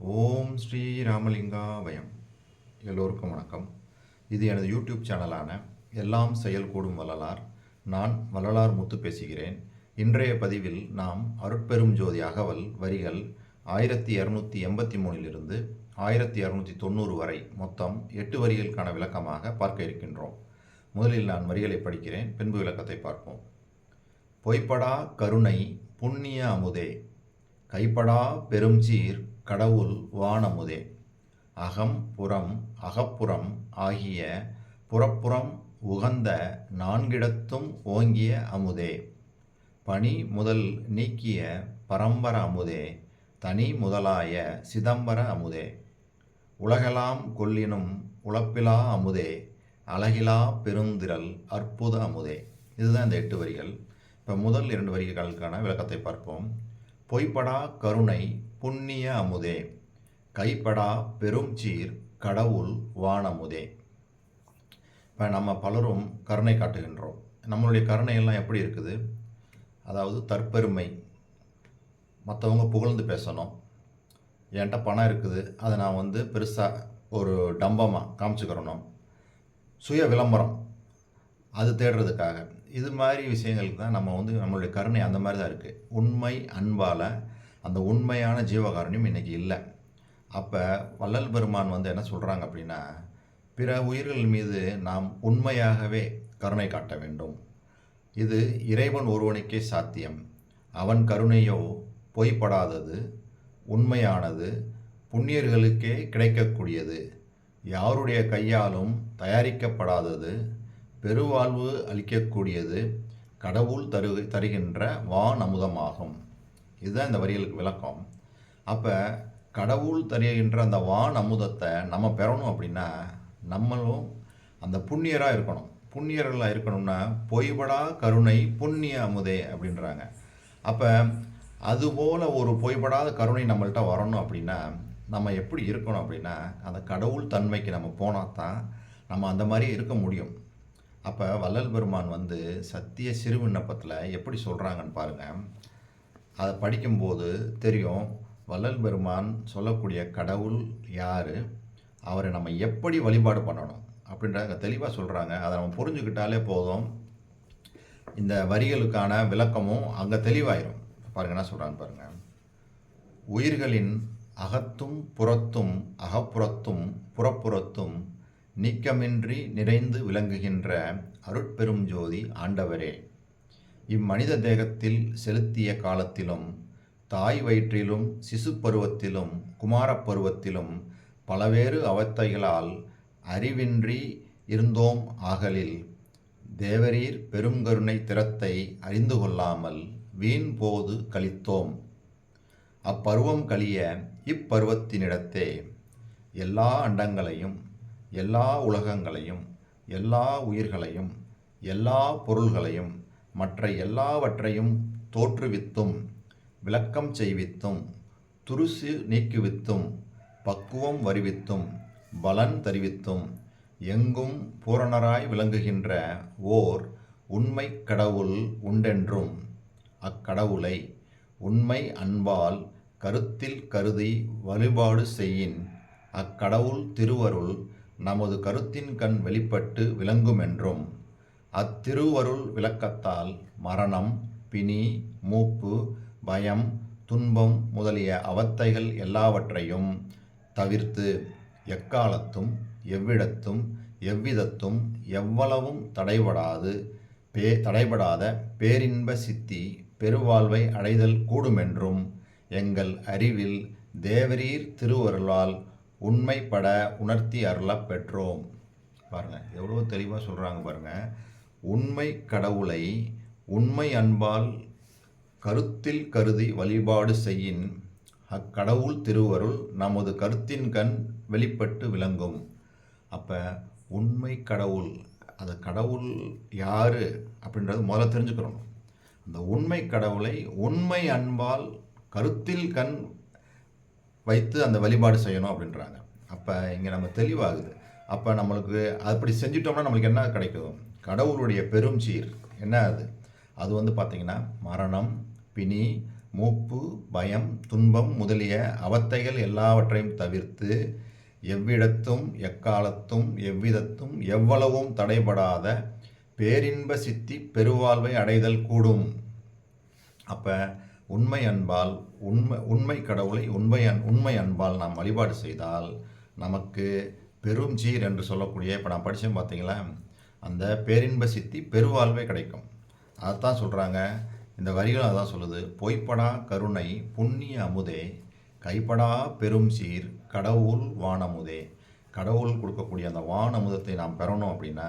ஓம் ஸ்ரீ ராமலிங்காபயம் எல்லோருக்கும் வணக்கம். இது எனது யூடியூப் சேனலான எல்லாம் செயல் கூடும் வள்ளலார். நான் வள்ளலார் முத்து பேசுகிறேன். இன்றைய பதிவில் நாம் அருட்பெரும் ஜோதி அகவல் வரிகள் ஆயிரத்தி இரநூத்தி எண்பத்தி மூணிலிருந்து ஆயிரத்தி இரநூத்தி தொண்ணூறு வரை மொத்தம் எட்டு வரிகளுக்கான விளக்கமாக பார்க்க இருக்கின்றோம். முதலில் நான் வரிகளை படிக்கிறேன் பின்பு விளக்கத்தை பார்ப்போம். பொய்ப்படா கருணை புண்ணிய அமுதே. கைப்படா பெருஞ்சீர் கடவுள் வானமுதே. அகம் புறம் அகப்புறம் ஆகிய புறப்புறம் உகந்த நான்கிடத்தும் ஓங்கிய அமுதே. பனி முதல் நீக்கிய பரம்பர அமுதே தனி முதலாய சிதம்பர அமுதே. உலகெலாம் கொல்லினும் உழப்பிலா அமுதே அழகிலா பெருந்திரல் அற்புத அமுதே. இதுதான் இந்த எட்டு வரிகள். இப்போ முதல் இரண்டு வரிகளுக்கான விளக்கத்தை பார்ப்போம். பொய்ப்படா கருணை புண்ணிய அமுதே. கைப்படா பெரும் சீர் கடவுள் வானமுதே. இப்போ நம்ம பலரும் கருணை காட்டுகின்றோம். நம்மளுடைய கருணை எல்லாம் எப்படி இருக்குது? அதாவது தற்பெருமை. மற்றவங்க புகழ்ந்து பேசணும். என்கிட்ட பணம் இருக்குது. அதை நான் வந்து பெருசாக ஒரு டம்பமாக காமிச்சுக்கிறணும். சுய விளம்பரம். அது தேடுறதுக்காக. இது மாதிரி விஷயங்களுக்கு தான் நம்ம வந்து நம்மளுடைய கருணை அந்த மாதிரி தான் இருக்குது உண்மை அன்பால் அந்த உண்மையான ஜீவகாருண்யம் இன்றைக்கி இல்லை. அப்போ வள்ளல் பெருமான் வந்து என்ன சொல்கிறாங்க அப்படின்னா பிற உயிர்கள் மீது நாம் உண்மையாகவே கருணை காட்ட வேண்டும். இது இறைவன் ஒருவனுக்கே சாத்தியம். அவன் கருணையோ பொய்ப்படாதது உண்மையானது புண்ணியர்களுக்கே கிடைக்கக்கூடியது. யாருடைய கையாலும் தயாரிக்கப்படாதது பெருவாழ்வு அளிக்கக்கூடியது கடவுள் தரு தருகின்ற வான் அமுதமாகும் இதுதான் இந்த வரிகளுக்கு விளக்கம். அப்போ கடவுள் தருகின்ற அந்த வான் அமுதத்தை நம்ம பெறணும் அப்படின்னா நம்மளும் அந்த புண்ணியராக இருக்கணும். புண்ணியர்களாக இருக்கணும்னா பொய்படா கருணை புண்ணிய அமுதே அப்படின்றாங்க. அப்போ அதுபோல் ஒரு பொய்படாத கருணை நம்மள்கிட்ட வரணும் அப்படின்னா நம்ம எப்படி இருக்கணும் அப்படின்னா அந்த கடவுள் தன்மைக்கு நம்ம போனால் தான் நம்ம அந்த மாதிரி இருக்க முடியும். அப்போ வள்ளல் பெருமான் வந்து சத்திய சிறு விண்ணப்பத்தில் எப்படி சொல்கிறாங்கன்னு பாருங்கள் அதை படிக்கும்போது தெரியும் வள்ளல் பெருமான் சொல்லக்கூடிய கடவுள் யார் அவரை நம்ம எப்படி வழிபாடு பண்ணணும் அப்படின்றத தெளிவாக சொல்கிறாங்க அதை நம்ம புரிஞ்சுக்கிட்டாலே போதும். இந்த வரிகளுக்கான விளக்கமும் அங்கே தெளிவாயிரும். பாருங்க என்ன சொல்கிறான்னு பாருங்கள் உயிர்களின் அகத்தும் புறத்தும் அகப்புறத்தும் புறப்புறத்தும் நீக்கமின்றி நிறைந்து விளங்குகின்ற அருட்பெரும் ஜோதி ஆண்டவரே. இம்மனித தேகத்தில் செலுத்திய காலத்திலும் தாய் வயிற்றிலும் சிசு பருவத்திலும் குமாரப் பருவத்திலும் பலவேறு அவத்தைகளால் அறிவின்றி இருந்தோம் ஆகலில் தேவரீர் பெருங்கருணை திறத்தை அறிந்து கொள்ளாமல் வீண் போது கழித்தோம். அப்பருவம் கழிய இப்பருவத்தினிடத்தே எல்லா அண்டங்களையும் எல்லா உலகங்களையும் எல்லா உயிர்களையும் எல்லா பொருள்களையும் மற்ற எல்லாவற்றையும் தோற்றுவித்தும் விளக்கம் செய்வித்தும் துருசு நீக்குவித்தும் பக்குவம் வருவித்தும் பலன் தருவித்தும் எங்கும் பூரணராய் விளங்குகின்ற ஓர் உண்மை கடவுள் உண்டென்றும் அக்கடவுளை உண்மை அன்பால் கருத்தில் கருதி வழிபாடு செய்யின் அக்கடவுள் திருவருள் நமது கருத்தின் கண் வெளிப்பட்டு விளங்குமென்றும். அத்திருவருள் விளக்கத்தால் மரணம் பிணி மூப்பு பயம் துன்பம் முதலிய அவத்தைகள் எல்லாவற்றையும் தவிர்த்து எக்காலத்தும் எவ்விடத்தும் எவ்விதத்தும் எவ்வளவும் தடைபடாது பே தடைபடாத பேரின்ப சித்தி பெருவாழ்வை அடைதல் கூடுமென்றும் எங்கள் அறிவில் தேவரீர் திருவருளால் உண்மைப்பட உணர்த்தி அருளப் பெற்றோம். பாருங்கள் எவ்வளோ தெளிவாக சொல்கிறாங்க பாருங்கள் உண்மை கடவுளை உண்மை அன்பால் கருத்தில் கருதி வழிபாடு செய்யின் அக்கடவுள் திருவருள் நமது கருத்தின் கண் வெளிப்பட்டு விளங்கும். அப்போ உண்மை கடவுள் அது கடவுள் யார் அப்படின்றது முதல்ல தெரிஞ்சுக்கிறோம் அந்த உண்மை கடவுளை உண்மை அன்பால் கருத்தில் கண் வைத்து அந்த வழிபாடு செய்யணும் அப்படின்றாங்க. அப்போ இங்கே நம்ம தெளிவாகுது. அப்போ நம்மளுக்கு அப்படி செஞ்சிட்டோம்னா நம்மளுக்கு என்ன கிடைக்கும்? கடவுளுடைய பெரும் சீர். என்ன அது? அது வந்து பார்த்திங்கன்னா மரணம் பிணி மூப்பு பயம் துன்பம் முதலிய அவத்தைகள் எல்லாவற்றையும் தவிர்த்து எவ்விடத்தும் எக்காலத்தும் எவ்விதத்தும் எவ்வளவும் தடைபடாத பேரின்ப சித்தி பெருவாழ்வை அடைதல் கூடும். அப்போ உண்மை அன்பால் உண்மை உண்மை கடவுளை உண்மை அன் உண்மை அன்பால் நாம் வழிபாடு செய்தால் நமக்கு பெரும் சீர் என்று சொல்லக்கூடிய இப்போ நான் படித்தேன் பார்த்தீங்களா அந்த பேரின்ப சித்தி பெருவாழ்வே கிடைக்கும். அதைத்தான் சொல்கிறாங்க இந்த வரிகள் அதான் சொல்லுது. பொய்ப்படா கருணை புண்ணிய அமுதே கைப்படா பெரும் சீர் கடவுள் வானமுதே. கடவுள் கொடுக்கக்கூடிய அந்த வானமுதத்தை நாம் பெறணும் அப்படின்னா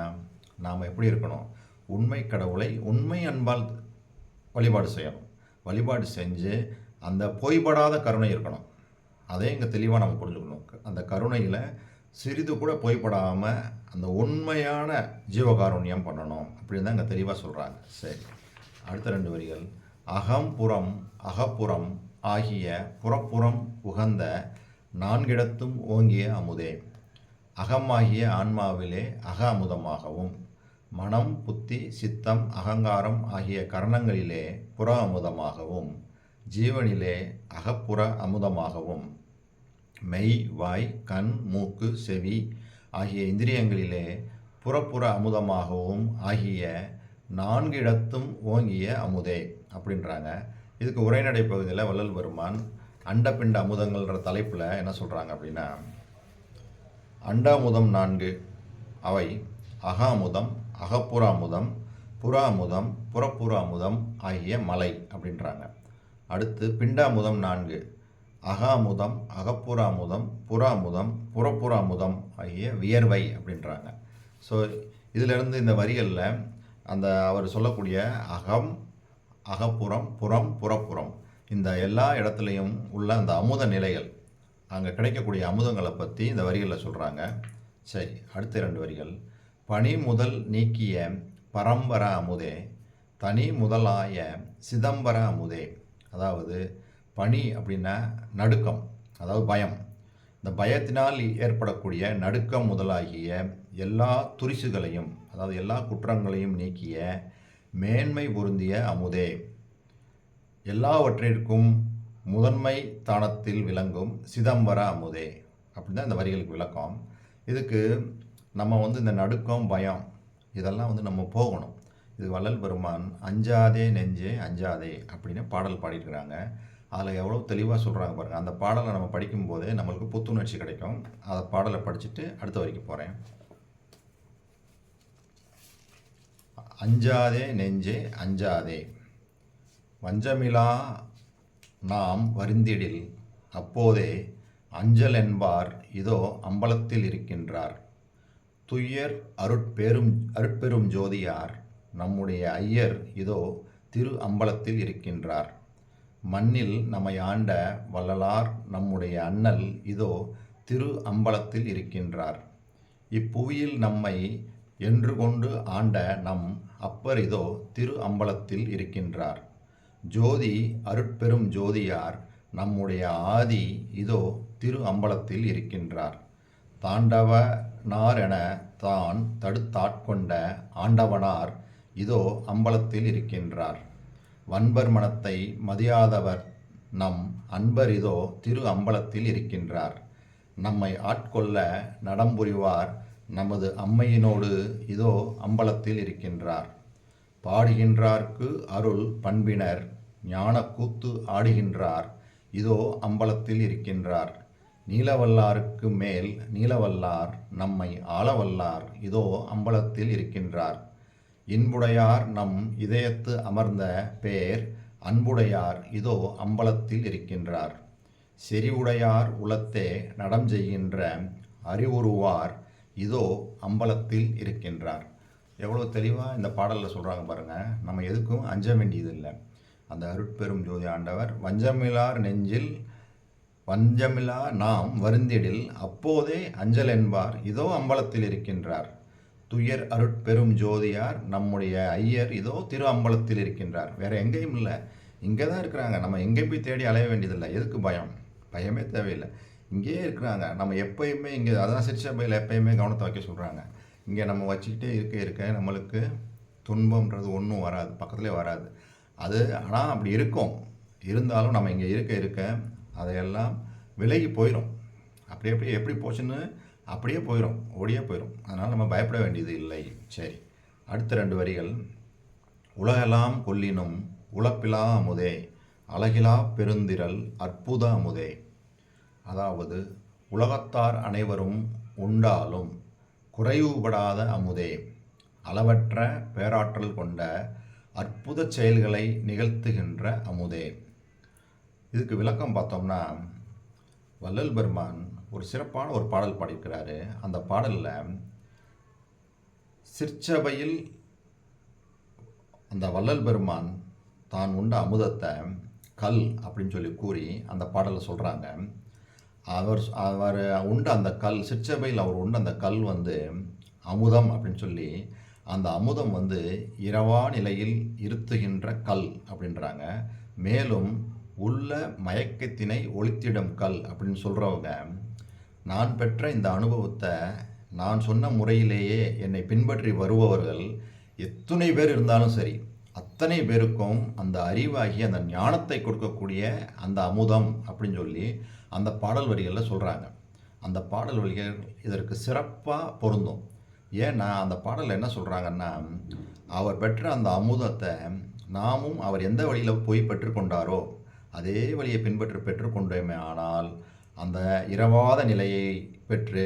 நாம் எப்படி இருக்கணும்? உண்மை கடவுளை உண்மை அன்பால் வழிபாடு செய்யணும். வழிபாடு செஞ்சு அந்த பொய்படாத கருணை இருக்கணும். அதே இங்கே தெளிவாக நம்ம புரிஞ்சுக்கணும். அந்த கருணையில் சிறிது கூட பொய்படாமல் அந்த உண்மையான ஜீவகாருண்யம் பண்ணணும் அப்படின்னு தான் இங்கே தெளிவாக சொல்கிறாங்க சரி. அடுத்த ரெண்டு வரிகள். அகம் புறம் அகப்புறம் ஆகிய புறப்புறம் உகந்த நான்கிடத்தும் ஓங்கிய அமுதே. அகமாகிய ஆன்மாவிலே அக அமுதமாகவும் மனம் புத்தி சித்தம் அகங்காரம் ஆகிய கரணங்களிலே புற அமுதமாகவும் ஜீவனிலே அகப்புற அமுதமாகவும் மெய் வாய் கண் மூக்கு செவி ஆகிய இந்திரியங்களிலே புறப்புற அமுதமாகவும் ஆகிய நான்கு இடத்தும் ஓங்கிய அமுதே அப்படின்றாங்க. இதுக்கு உரைநடை பகுதியில் வள்ளல் பெருமான் அண்டப்பிண்ட அமுதங்கள்ன்ற தலைப்பில் என்ன சொல்கிறாங்க அப்படின்னா அண்டாமுதம் நான்கு அவை அகாமுதம் அகப்புறாமுதம் புறாமுதம் புறப்புறாமுதம் ஆகிய மலை அப்படின்றாங்க. அடுத்து பிண்டாமுதம் நான்கு. அகாமுதம் அகப்புறாமுதம் புறாமுதம் புறப்புறாமுதம் ஆகிய வியர்வை அப்படின்றாங்க. ஸோ இதிலிருந்து இந்த வரிகளில் அந்த அவர் சொல்லக்கூடிய அகம் அகப்புறம் புறம் புறப்புறம் இந்த எல்லா இடத்துலையும் உள்ள அந்த அமுத நிலைகள் அங்கே கிடைக்கக்கூடிய அமுதங்களை பற்றி இந்த வரிகளில் சொல்கிறாங்க சரி அடுத்த இரண்டு வரிகள். பனி முதல் நீக்கிய பரம்பர அமுதே தனி முதலாய சிதம்பர அமுதே அதாவது பனி அப்படின்னா நடுக்கம் அதாவது பயம். இந்த பயத்தினால் ஏற்படக்கூடிய நடுக்கம் முதலாகிய எல்லா துரிசுகளையும் அதாவது எல்லா குற்றங்களையும் நீக்கிய மேன்மை பொருந்திய அமுதே. எல்லாவற்றிற்கும் முதன்மை தானத்தில் விளங்கும் சிதம்பர அமுதே அப்படின்னு தான் இந்த வரிகளுக்கு விளக்கம். இதுக்கு நம்ம வந்து இந்த நடுக்கம் பயம் இதெல்லாம் வந்து நம்ம போகணும். இது வள்ளல் பெருமான் அஞ்சாதே நெஞ்சே அஞ்சாதே அப்படின்னு பாடல் பாடியிருக்கிறாங்க. அதில் எவ்வளோ தெளிவாக சொல்கிறாங்க பாருங்கள் அந்த பாடலை நம்ம படிக்கும்போதே நம்மளுக்கு புத்துணர்ச்சி கிடைக்கும். அதை பாடலை படிச்சுட்டு அடுத்த வரைக்கும் போகிறேன். அஞ்சாதே நெஞ்சே அஞ்சாதே வஞ்சமிலா நாம் வருந்திடில் அப்போதே அஞ்சல் என்பார் இதோ அம்பலத்தில் இருக்கின்றார். துய்யர் அருட்பெரும் அருட்பெரும் ஜோதியார் நம்முடைய ஐயர் இதோ திரு அம்பலத்தில் இருக்கின்றார். மண்ணில் நம்மை ஆண்ட வள்ளலார் நம்முடைய அண்ணல் இதோ திரு அம்பலத்தில் இருக்கின்றார். இப்புவியில் நம்மை என்று கொண்டு ஆண்ட நம் அப்பர் இதோ திரு அம்பலத்தில் இருக்கின்றார். ஜோதி அருட்பெரும் ஜோதியார் நம்முடைய ஆதி இதோ திரு அம்பலத்தில் இருக்கின்றார். தாண்டவ என தான் தடுத்தாட்கொண்ட ஆண்டவனார் இதோ அம்பலத்தில் இருக்கின்றார். வன்பர் மனத்தை மதியாதவர் நம் அன்பர் இதோ திரு அம்பலத்தில் இருக்கின்றார். நம்மை ஆட்கொள்ள நடம்புரிவார் நமது அம்மையினோடு இதோ அம்பலத்தில் இருக்கின்றார். பாடுகின்றார்க்கு அருள் பண்பினர் ஞான கூத்து ஆடுகின்றார் இதோ அம்பலத்தில் இருக்கின்றார். நீலவல்லாருக்கு மேல் நீலவல்லார் நம்மை ஆளவல்லார் இதோ அம்பலத்தில் இருக்கின்றார். இன்புடையார் நம் இதயத்து அமர்ந்த பேர் அன்புடையார் இதோ அம்பலத்தில் இருக்கின்றார். செறிவுடையார் உளத்தே நடம் செய்கின்ற அறிவுருவார் இதோ அம்பலத்தில் இருக்கின்றார். எவ்வளோ தெளிவாக இந்த பாடலில் சொல்கிறாங்க பாருங்கள் நம்ம எதுக்கும் அஞ்ச வேண்டியதில்லை. அந்த அருட்பெரும் ஜோதி ஆண்டவர் வஞ்சமிலார் நெஞ்சில் பஞ்சமிலா நாம் வருந்திடில் அப்போதே அஞ்சல் என்பார் இதோ அம்பலத்தில் இருக்கின்றார். துயர் அருட்பெரும் ஜோதியார் நம்முடைய ஐயர் இதோ திரு அம்பலத்தில் இருக்கின்றார். வேற எங்கேயும் இல்லை. இங்கே தான் இருக்கிறாங்க. நம்ம எங்கேயும் போய் தேடி அலைய வேண்டியதில்லை. எதுக்கு பயம்? பயமே தேவையில்லை. இங்கேயே இருக்கிறாங்க. நம்ம எப்பயுமே இங்கே அதான் சிற்சபையில் எப்பயுமே கவனத்தை வைக்க சொல்கிறாங்க இங்கே நம்ம வச்சுக்கிட்டே இருக்க இருக்க நம்மளுக்கு துன்பம்ன்றது ஒன்றும் வராது. பக்கத்துலேயே வராது. அது ஆனால் அப்படி இருக்கும். இருந்தாலும் நம்ம இங்கே இருக்க இருக்க அதையெல்லாம் விலகி போயிடும் அப்படி அப்படியே எப்படி போச்சுன்னு அப்படியே போயிடும் ஓடியே போயிடும் அதனால் நம்ம பயப்பட வேண்டியது இல்லை. சரி அடுத்த ரெண்டு வரிகள். உலகெல்லாம் கொல்லினும் உழப்பிலா அமுதே அழகிலா பெருந்திரல் அற்புத அமுதே அதாவது உலகத்தார் அனைவரும் உண்டாலும் குறைவுபடாத அமுதே. அளவற்ற பேராற்றல் கொண்ட அற்புத செயல்களை நிகழ்த்துகின்ற அமுதே. இதுக்கு விளக்கம் பார்த்தோம்னா வள்ளல் பெருமான் ஒரு சிறப்பான ஒரு பாடல் பாடியிருக்கிறாரு. அந்த பாடலில் சிற்சபையில் அந்த வள்ளல் பெருமான் தான் உண்ட அமுதத்தை கல் அப்படின்னு சொல்லி கூறி அந்த பாடலை சொல்கிறாங்க அவர் அவர் உண்ட அந்த கல் சிற்சபையில் அவர் உண்ட அந்த கல் வந்து அமுதம் அப்படின்னு சொல்லி அந்த அமுதம் வந்து இரவா நிலையில் இருத்துகின்ற கல் அப்படின்றாங்க. மேலும் உள்ள மயக்கத்தினை ஒழித்திடும் கல் அப்படின்னு சொல்கிறவங்க நான் பெற்ற இந்த அனுபவத்தை நான் சொன்ன முறையிலேயே என்னை பின்பற்றி வருபவர்கள் எத்தனை பேர் இருந்தாலும் சரி அத்தனை பேருக்கும் அந்த அறிவாகி அந்த ஞானத்தை கொடுக்கக்கூடிய அந்த அமுதம் அப்படின்னு சொல்லி அந்த பாடல் வரிகளில் சொல்கிறாங்க அந்த பாடல் வரிகள் இதற்கு சிறப்பாக பொருந்தும். ஏன்னா அந்த பாடலில் என்ன சொல்கிறாங்கன்னா அவர் பெற்ற அந்த அமுதத்தை நாமும் அவர் எந்த வழியில் போய் பெற்றுக்கொண்டாரோ அதே வழியை பின்பற்றி பெற்றுக்கொண்டோமே ஆனால் அந்த இரவாத நிலையை பெற்று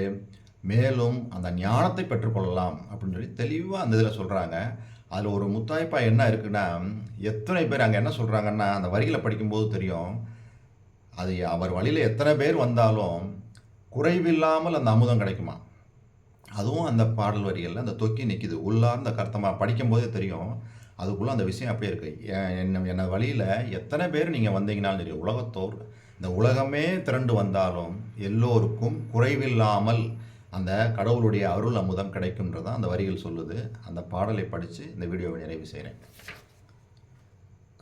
மேலும் அந்த ஞானத்தை பெற்றுக்கொள்ளலாம் அப்படின்னு சொல்லி தெளிவாக அந்த இதில் சொல்கிறாங்க அதில் ஒரு முத்தாய்ப்பாக என்ன இருக்குன்னா எத்தனை பேர் அங்கே என்ன சொல்கிறாங்கன்னா அந்த வரிகளை படிக்கும்போது தெரியும். அது அவர் வழியில் எத்தனை பேர் வந்தாலும் குறைவில்லாமல் அந்த அமுதம் கிடைக்குமா? அதுவும் அந்த பாடல் வரிகளில் அந்த தொக்கி நிற்கிது உள்ளார்ந்த கர்த்தமாக படிக்கும்போதே தெரியும். அதுக்குள்ளே அந்த விஷயம் அப்படியே இருக்குது என்ன என்ன வழியில் எத்தனை பேர் நீங்கள் வந்தீங்கனாலும் தெரியும் உலகத்தோர் இந்த உலகமே திரண்டு வந்தாலும் எல்லோருக்கும் குறைவில்லாமல் அந்த கடவுளுடைய அருள் அமுதம் கிடைக்கும்ன்றது அந்த வரிகள் சொல்லுது. அந்த பாடலை படித்து இந்த வீடியோவை நிறைவு செய்கிறேன்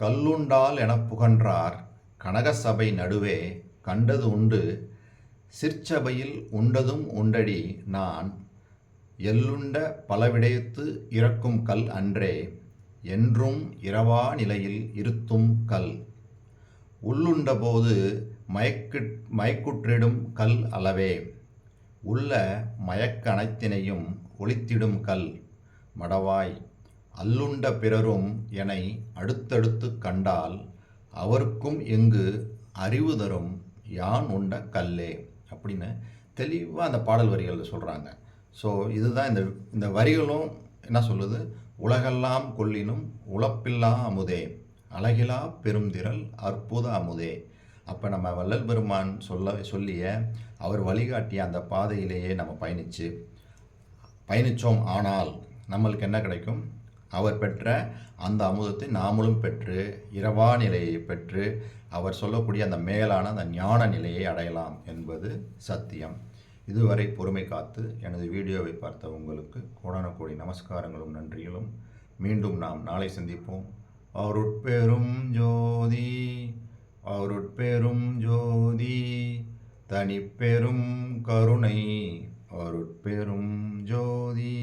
கல்லுண்டால் என புகன்றார் கனகசபை நடுவே கண்டது உண்டு. சிற்சபையில் உண்டதும் உண்டடி நான். எள்ளுண்ட பலவிடயத்து இறக்கும் கல் அன்றே. என்றும் இரவா நிலையில் இருத்தும் கல். உள்ளுண்டபோது மயக்கு மயக்குற்றிடும் கல் அளவே. உள்ள மயக்க அனைத்தினையும் ஒளித்திடும் கல். மடவாய் அல்லுண்ட பிறரும் என்னை அடுத்தடுத்து கண்டால் அவருக்கும் எங்கு அறிவு தரும் யான் உண்ட கல்லே. அப்படின்னு தெளிவாக அந்த பாடல் வரிகளில் சொல்கிறாங்க ஸோ இதுதான் இந்த இந்த வரிகளும் என்ன சொல்லுது? உலகெல்லாம் கொல்லினும் உழப்பில்லா அமுதே அழகிலா பெருந்திரல் அற்புத அமுதே. அப்போ நம்ம வள்ளல் பெருமான் சொல்ல சொல்லிய அவர் வழிகாட்டிய அந்த பாதையிலேயே நம்ம பயணித்து பயணித்தோம் ஆனால் நம்மளுக்கு என்ன கிடைக்கும்? அவர் பெற்ற அந்த அமுதத்தை நாமளும் பெற்று இரவா நிலையை பெற்று அவர் சொல்லக்கூடிய அந்த மேலான அந்த ஞான நிலையை அடையலாம் என்பது சத்தியம். இதுவரை பொறுமை காத்து எனது வீடியோவை பார்த்த உங்களுக்கு கோடான கோடி நமஸ்காரங்களும் நன்றிகளும். மீண்டும் நாம் நாளை சந்திப்போம். அவருட்பெரும் ஜோதி அவருட்பெரும் ஜோதி தனிப்பெரும் கருணை. அருட்பெரும் ஜோதி.